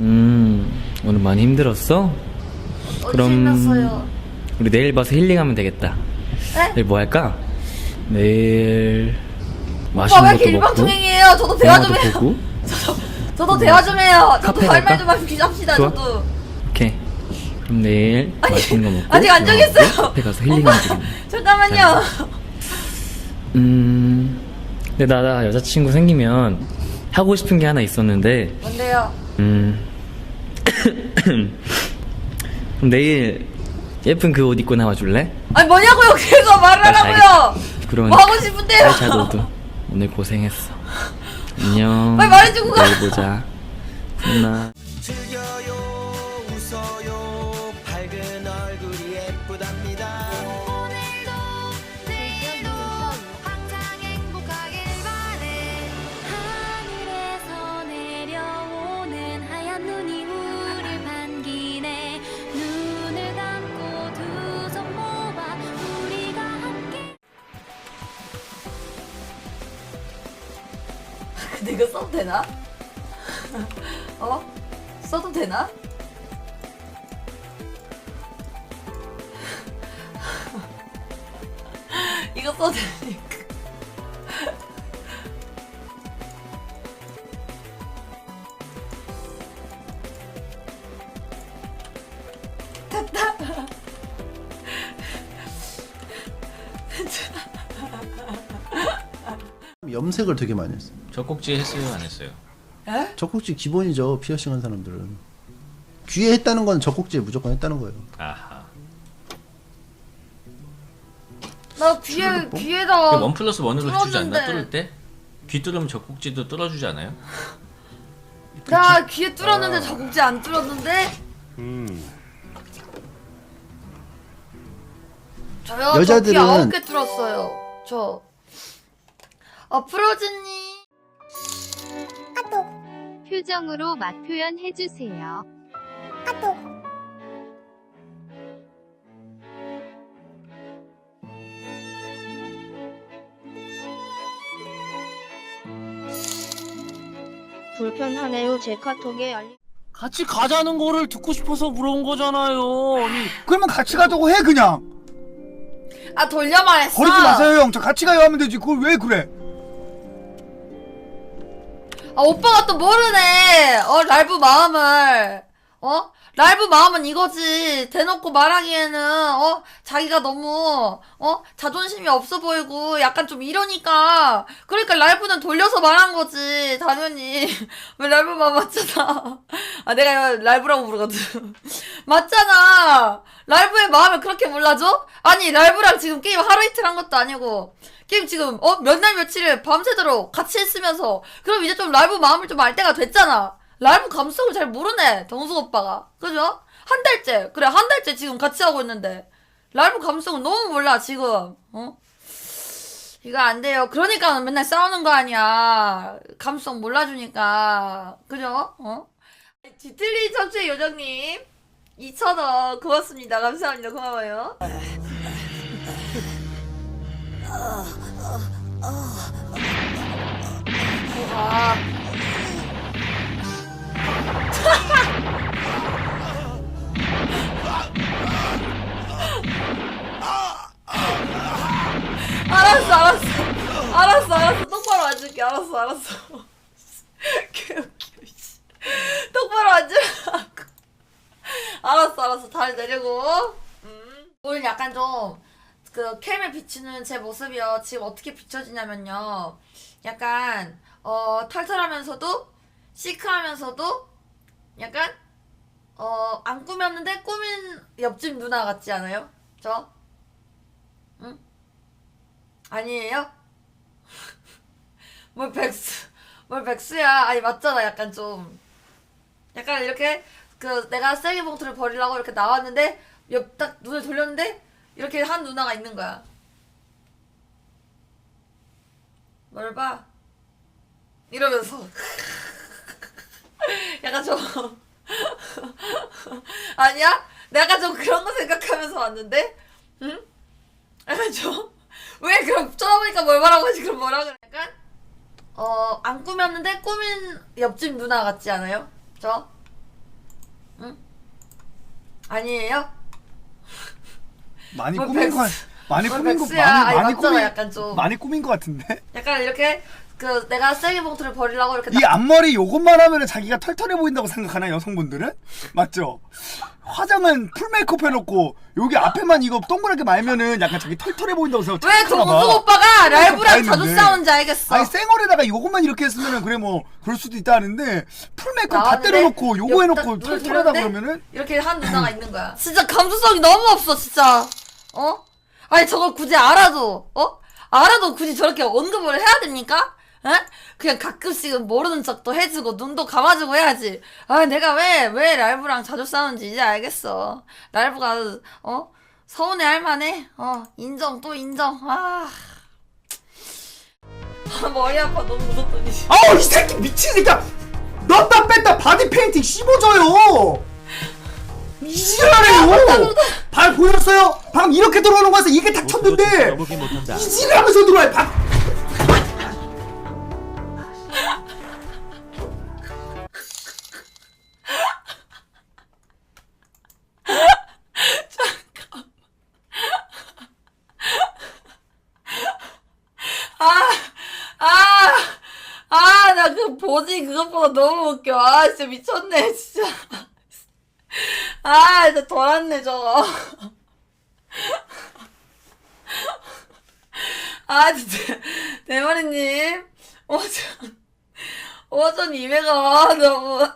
음, 오늘 많이 힘들었어? 그럼- 힘났어요. 우리 내일 봐서 힐링하면 되겠다. 네? 내일 뭐 할까? 내일 오빠 왜 맛있는 이렇게 것도 먹고 일방통행이에요? 저도 대화 좀 영화도 해요. 보고 저도 대화 좀 해요. 저도 카페 할말 갈까? 좀 합시다. 좋아? 저도. 오케이. 그럼 내일 아니, 맛있는 거 먹고 아직 안 영화 정했어요. 카페 가서 힐링하면 되겠네. 잠깐만요. 음, 근데 나, 나 여자친구 생기면 하고 싶은 게 하나 있었는데, 뭔데요? 음, 그럼 내일 예쁜 그 옷 입고 나와줄래? 아니 뭐냐고요? 계속 말을 알았어, 하라고요. 그러면 뭐 하고 싶은데요? 잘 자고도 오늘 고생했어. 안녕. 빨리 말해주고 가. 내일 보자. 굿나. 즐겨요 웃어요 근데 이거 써도 되나? 어? 써도 되나? 이거 써도 되니까. 염색을 되게 많이 했어. 젖꼭지 했어요 안 했어요? 에? 젖꼭지 기본이죠. 피어싱 한 사람들은. 귀에 했다는 건 젖꼭지에 무조건 했다는 거예요. 아하 나 귀에 뭐? 귀에다 원 플러스 원으로 해주지 않나? 뚫었는데. 뚫을 때? 귀 뚫으면 젖꼭지도 뚫어주지 않아요? 나 귀에 뚫었는데 저국지 안 뚫었는데. 저요 여자들은- 저귀 아홉 개 뚫었어요. 저. 아 프로즈님. 표정으로 맛 표현해 주세요. 불편하네요. 제 카톡에 알림. 같이 가자는 거를 듣고 싶어서 물어본 거잖아요. 아니, 그러면 같이 가자고 해 그냥 아 돌려 말했어. 버리지 마세요 형 저 같이 가요 하면 되지 그걸 왜 그래 아 오빠가 또 모르네. 어 라이브 마음을. 어? 라이브 마음은 이거지. 대놓고 말하기에는 어 자기가 너무 어 자존심이 없어 보이고 약간 좀 이러니까 그러니까 라이브는 돌려서 말한 거지 당연히 왜 라이브 마음 맞잖아. 아 내가 라이브라고 부르거든. 맞잖아. 라이브의 마음을 그렇게 몰라줘? 아니 라이브랑 지금 게임 하루 이틀 한 것도 아니고 게임 지금 어 몇 날 며칠을 밤새도록 같이 했으면서 그럼 이제 좀 라이브 마음을 좀 알 때가 됐잖아. 라이브 감성을 잘 모르네 정수 오빠가 그죠? 한 달째 그래 한 달째 지금 같이 하고 있는데 라이브 감성을 너무 몰라 지금 어? 이거 안 돼요. 그러니까 맨날 싸우는 거 아니야. 감성 몰라주니까 그죠? 어? 뒤틀리 청취 요정님 2,000원 고맙습니다. 감사합니다. 고마워요. 아. 알았어, 알았어. 똑바로 앉을게. 알았어, 알았어. 개웃겨, 씨. 똑바로 앉으라고. 알았어, 알았어. 다리 내리고. 음. 오늘 약간 좀, 그, 캠에 비추는 제 모습이요. 지금 어떻게 비춰지냐면요. 약간, 어, 털털하면서도, 시크하면서도, 약간, 어, 안 꾸몄는데 꾸민 옆집 누나 같지 않아요? 저? 응? 아니에요? 뭘 백수, 뭘 백수야. 아니, 맞잖아. 약간 좀. 약간 이렇게, 그, 내가 쓰레기 봉투를 버리려고 이렇게 나왔는데, 옆 딱 눈을 돌렸는데, 이렇게 한 누나가 있는 거야. 뭘 봐? 이러면서. 약간 좀. 아니야? 내가 좀 그런 거 생각하면서 왔는데? 응? 약간 좀. 왜 그럼 쳐다보니까 뭘 말하고 하지? 그럼 뭐라 그래? 약간? 어, 안 꾸몄는데 꾸민 옆집 누나 같지 않아요? 저? 아니에요? 많이 뭘 꾸민 백수- 거 많이 뭘 꾸민 거 백수야. 많이 아니, 많이 남자가 꾸민 약간 좀- 많이 꾸민 거 같은데 약간 이렇게 그 내가 쓰레기 봉투를 버리려고 이렇게 이 앞머리 요것만 하면은 자기가 털털해 보인다고 생각하나 여성분들은 맞죠? 화장은 풀 메이크업 해놓고 여기 앞에만 이거 동그랗게 말면은 약간 자기 털털해 보인다고 생각. 왜. 동수 오빠가 다 랄브랑 자주 했는데. 싸우는지 알겠어. 아니 쌩얼에다가 요것만 이렇게 했으면은 그래 뭐 그럴 수도 있다 하는데 풀 메이크업 다 나왔는데 때려놓고 요거 옆- 해놓고 눈을 털털하다 그러면은 이렇게 한 누나가 있는 거야. 진짜 감수성이 너무 없어, 진짜. 어? 아니 저걸 굳이 알아도 어? 알아도 굳이 저렇게 언급을 해야 됩니까? 에? 그냥 가끔씩은 모르는 척도 해주고 눈도 감아주고 해야지. 아 내가 왜 왜 랄브랑 자주 싸우는지 이제 알겠어. 랄브가 어 서운해 할 만해. 어 인정 또 인정. 아. 아, 머리 아파 너무 무섭더니. 아우 이 새끼 미친 새끼야 넣었다 뺐다 바디 페인팅 씹어줘요 이 지랄해요 발 보였어요? 방금 이렇게 들어오는 거에서 이게 딱 쳤는데 이 지랄하면서 들어와요 방... 보지 그것보다 너무 웃겨. 아, 진짜 미쳤네, 진짜. 아, 진짜 돌았네, 저거. 아, 진짜. 대머리님. 오전, 오전 200원 너무.